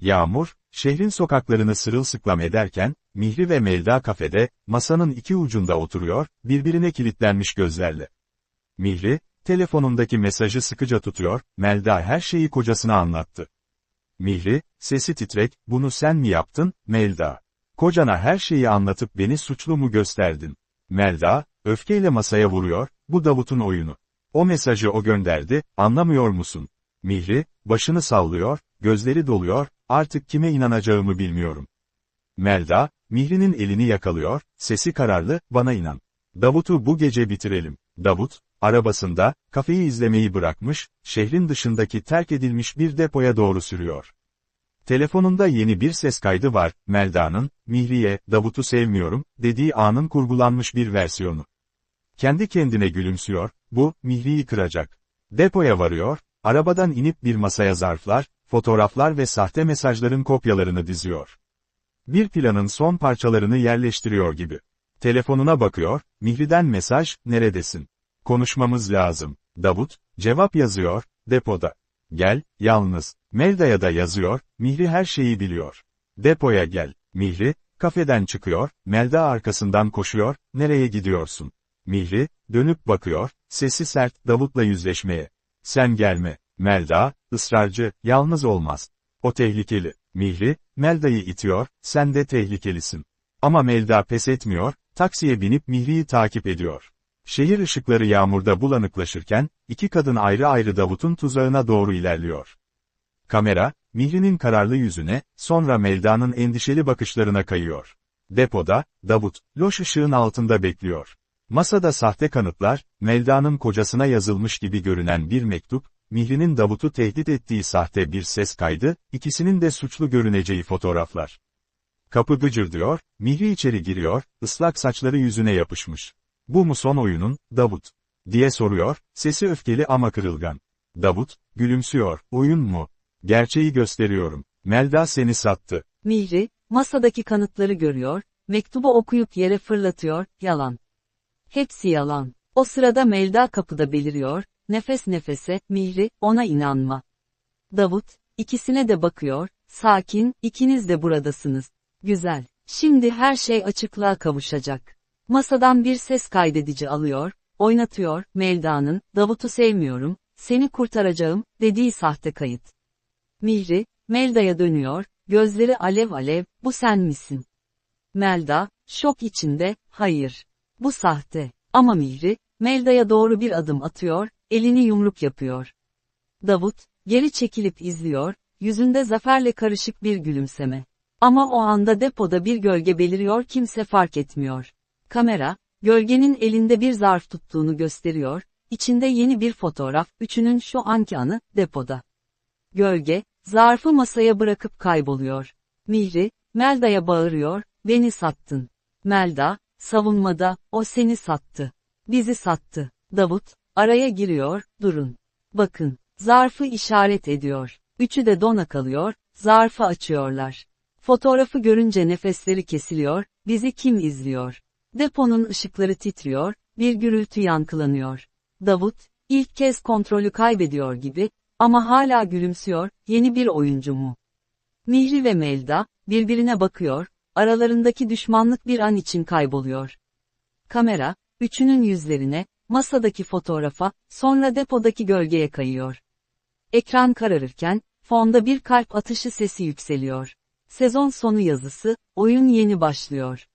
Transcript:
Yağmur, şehrin sokaklarını sırılsıklam ederken, Mihri ve Melda kafede, masanın iki ucunda oturuyor, birbirine kilitlenmiş gözlerle. Mihri, telefonundaki mesajı sıkıca tutuyor, Melda her şeyi kocasına anlattı. Mihri, sesi titrek, bunu sen mi yaptın, Melda? Kocana her şeyi anlatıp beni suçlu mu gösterdin? Melda, öfkeyle masaya vuruyor, bu Davut'un oyunu. O mesajı o gönderdi, anlamıyor musun? Mihri, başını sallıyor, gözleri doluyor, artık kime inanacağımı bilmiyorum. Melda, Mihri'nin elini yakalıyor, sesi kararlı, bana inan. Davut'u bu gece bitirelim. Davut, arabasında, kafeyi izlemeyi bırakmış, şehrin dışındaki terk edilmiş bir depoya doğru sürüyor. Telefonunda yeni bir ses kaydı var, Melda'nın, Mihri'ye, Davut'u sevmiyorum, dediği anın kurgulanmış bir versiyonu. Kendi kendine gülümsüyor, bu, Mihri'yi kıracak. Depoya varıyor, arabadan inip bir masaya zarflar, fotoğraflar ve sahte mesajların kopyalarını diziyor. Bir planın son parçalarını yerleştiriyor gibi. Telefonuna bakıyor, Mihri'den mesaj, neredesin? Konuşmamız lazım. Davut, cevap yazıyor, depoda. Gel, yalnız. Melda'ya da yazıyor, Mihri her şeyi biliyor. Depoya gel. Mihri, kafeden çıkıyor, Melda arkasından koşuyor, nereye gidiyorsun? Mihri, dönüp bakıyor, sesi sert, Davut'la yüzleşmeye. Sen gelme. Melda, ısrarcı, yalnız olmaz. O tehlikeli. Mihri, Melda'yı itiyor, sen de tehlikelisin. Ama Melda pes etmiyor, taksiye binip Mihri'yi takip ediyor. Şehir ışıkları yağmurda bulanıklaşırken, iki kadın ayrı ayrı Davut'un tuzağına doğru ilerliyor. Kamera, Mihri'nin kararlı yüzüne, sonra Melda'nın endişeli bakışlarına kayıyor. Depoda, Davut, loş ışığın altında bekliyor. Masada sahte kanıtlar, Melda'nın kocasına yazılmış gibi görünen bir mektup, Mihri'nin Davut'u tehdit ettiği sahte bir ses kaydı, ikisinin de suçlu görüneceği fotoğraflar. Kapı gıcırdıyor, Mihri içeri giriyor, ıslak saçları yüzüne yapışmış. Bu mu son oyunun, Davut? diye soruyor, sesi öfkeli ama kırılgan. Davut, gülümsüyor, oyun mu? Gerçeği gösteriyorum. Melda seni sattı. Mihri, masadaki kanıtları görüyor, mektubu okuyup yere fırlatıyor, yalan. Hepsi yalan. O sırada Melda kapıda beliriyor, nefes nefese, Mihri, ona inanma. Davut, ikisine de bakıyor, sakin, ikiniz de buradasınız. Güzel. Şimdi her şey açıklığa kavuşacak. Masadan bir ses kaydedici alıyor, oynatıyor, Melda'nın, Davut'u sevmiyorum, seni kurtaracağım, dediği sahte kayıt. Mihri, Melda'ya dönüyor, gözleri alev alev, bu sen misin? Melda, şok içinde, hayır. Bu sahte. Ama Mihri, Melda'ya doğru bir adım atıyor, elini yumruk yapıyor. Davut, geri çekilip izliyor, yüzünde zaferle karışık bir gülümseme. Ama o anda depoda bir gölge beliriyor kimse fark etmiyor. Kamera, gölgenin elinde bir zarf tuttuğunu gösteriyor, içinde yeni bir fotoğraf, üçünün şu anki anı, depoda. Gölge, zarfı masaya bırakıp kayboluyor. Mihri, Melda'ya bağırıyor, beni sattın. Melda, savunmada, o seni sattı. Bizi sattı. Davut, araya giriyor, durun. Bakın, zarfı işaret ediyor. Üçü de dona kalıyor, zarfı açıyorlar. Fotoğrafı görünce nefesleri kesiliyor, bizi kim izliyor? Deponun ışıkları titriyor, bir gürültü yankılanıyor. Davut, ilk kez kontrolü kaybediyor gibi, ama hala gülümsüyor, yeni bir oyuncu mu? Mihri ve Melda, birbirine bakıyor, aralarındaki düşmanlık bir an için kayboluyor. Kamera, üçünün yüzlerine, masadaki fotoğrafa, sonra depodaki gölgeye kayıyor. Ekran kararırken, fonda bir kalp atışı sesi yükseliyor. Sezon sonu yazısı, oyun yeni başlıyor.